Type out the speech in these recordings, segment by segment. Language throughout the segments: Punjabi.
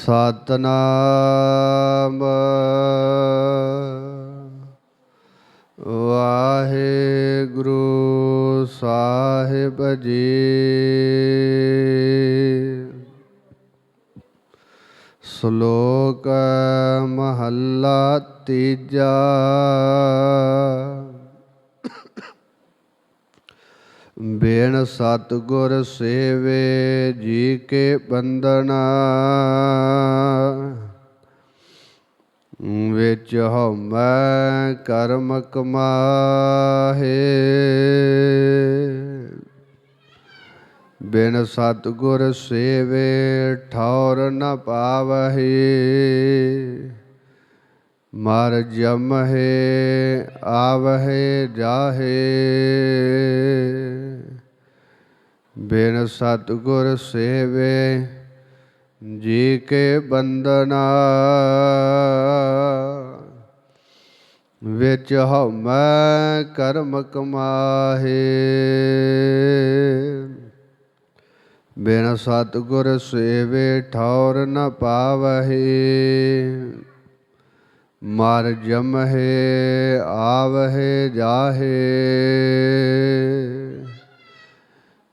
ਸਤਨਾਮ। ਵਾਹਿਗੁਰੂ ਸਾਹਿਬ ਜੀ। ਸ਼ਲੋਕ ਮਹੱਲਾ ਤੀਜਾ। ਬੇਨ ਸਤਗੁਰ ਸੇਵੇ ਜੀ ਕੇ ਬੰਦਨਾ ਵਿੱਚ ਹਉਮੈ ਕਰਮ ਕਮਾਹੇ। ਬਿਨ ਸਤਗੁਰ ਸੇਵੇ ਠੌਰ ਨ ਪਾਵਹੀ। ਮਰ ਜਮਹਿ ਆਵਹਿ ਜਾਹੇ। ਬਿਨ ਸਤਗੁਰ ਸੇਵੇ, ਜੀ ਕੇ ਬੰਦਨਾ ਵਿੱਚ ਹਉਮੈ ਕਰਮ ਕਮਾਹੇ। ਬਿਨ ਸਤਗੁਰ ਸੇਵੇ ਠੌਰ ਨ ਪਾਵਹੀ। ਮਰ ਜਮਹਿ, ਆਵਹੇ ਜਾਹੇ।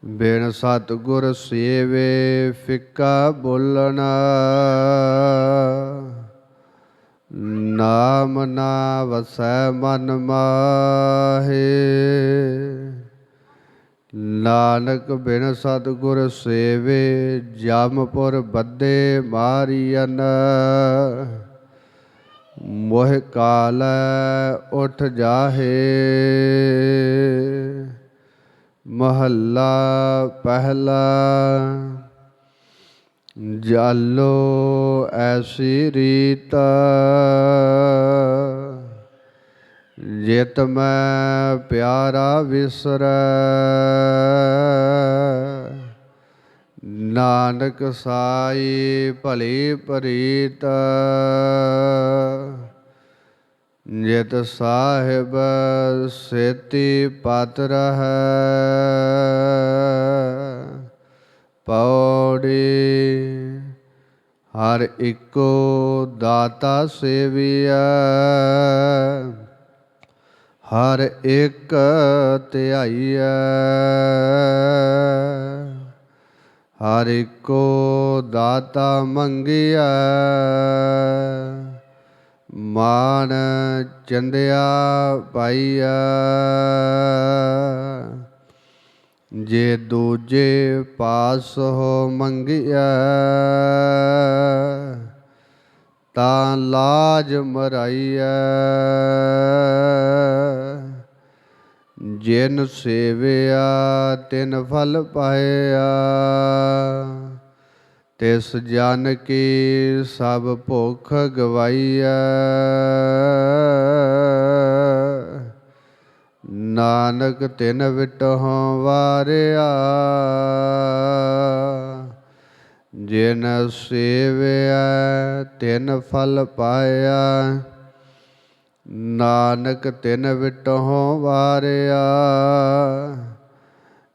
ਬਿਨ ਸਤਗੁਰ ਸੇਵੇ ਫਿੱਕਾ ਬੋਲਣਾ। ਨਾਮ ਨਾ ਵਸੈ ਮਨ ਮਾਹੇ। ਨਾਨਕ ਬਿਨ ਸਤਗੁਰ ਸੇਵੇ, ਜਮਪੁਰ ਬੱਦੇ ਮਾਰੀਅਨ। ਮੋਹ ਕਾਲ ਉਠ ਜਾਹੇ। ਮਹੱਲਾ ਪਹਿਲਾ ਜਾਲੋ ਐਸੀ ਰੀਤ ਜਿਤ ਮੈਂ ਪਿਆਰਾ ਵਿਸਰੈ। ਨਾਨਕ ਸਾਈ ਭਲੀ ਪ੍ਰੀਤ। ਜਿਤ ਸਾਹਿਬ ਸੇਤੀ ਪਤ ਰਹੈ। ਪੌੜੀ ਹਰ ਇੱਕੋ ਦਾਤਾ ਸੇਵੀਐ। ਹਰ ਇੱਕ ਧਿਆਈਐ। ਹਰ ਇੱਕੋ ਦਾਤਾ ਮੰਗਿਆ। ਮਾਨ ਚੰਦਿਆ ਪਾਈਆ ਜੇ ਦੂਜੇ ਪਾਸ ਹੋ ਮੰਗਿਆ ਤਾਂ ਲਾਜ ਮਰਾਈਆ ਜਿਨ ਸੇਵਿਆ, ਤਿਨ ਫਲ ਪਾਇਆ। ਤਿਸ ਜਨ ਕੀ ਸਭ ਭੁਖ ਗਵਾਈਆ ਨਾਨਕ ਤਿਨ ਵਿਟਹੁ ਵਾਰਿਆ। ਜਿਨ ਸੇਵਿਆ ਤਿਨ ਫਲ ਪਾਇਆ। ਨਾਨਕ ਤਿਨ ਵਿਟਹੁ ਵਾਰਿਆ,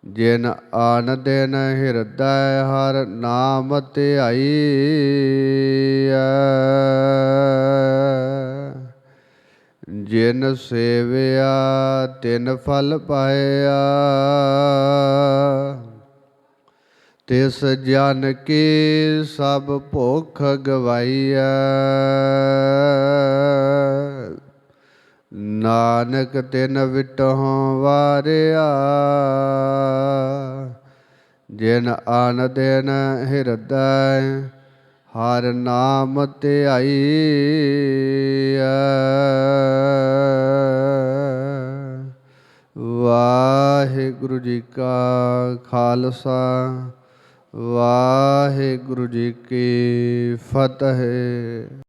ਜਿਨ ਆਨ ਦਿਨ ਹਿਰਦੈ ਹਰ ਨਾਮ ਧਿਆਈਐ ਜਿਨ ਸੇਵਿਆ, ਤਿਨ ਫਲ ਪਾਇਆ, ਤਿਸ ਜਨ ਕੀ ਸਭ ਭੁਖ ਗਵਾਈਐ ਨਾਨਕ ਤਿਨ ਵਿਟਹੁ ਵਾਰਿਆ, ਜਿਨ ਆਨ ਦਿਨ ਹਿਰਦੈ, ਹਰ ਨਾਮ ਧਿਆਈਐ। ਵਾਹਿਗੁਰੂ ਜੀ ਕਾ ਖਾਲਸਾ, ਵਾਹਿਗੁਰੂ ਜੀ ਕੀ ਫਤਿਹ।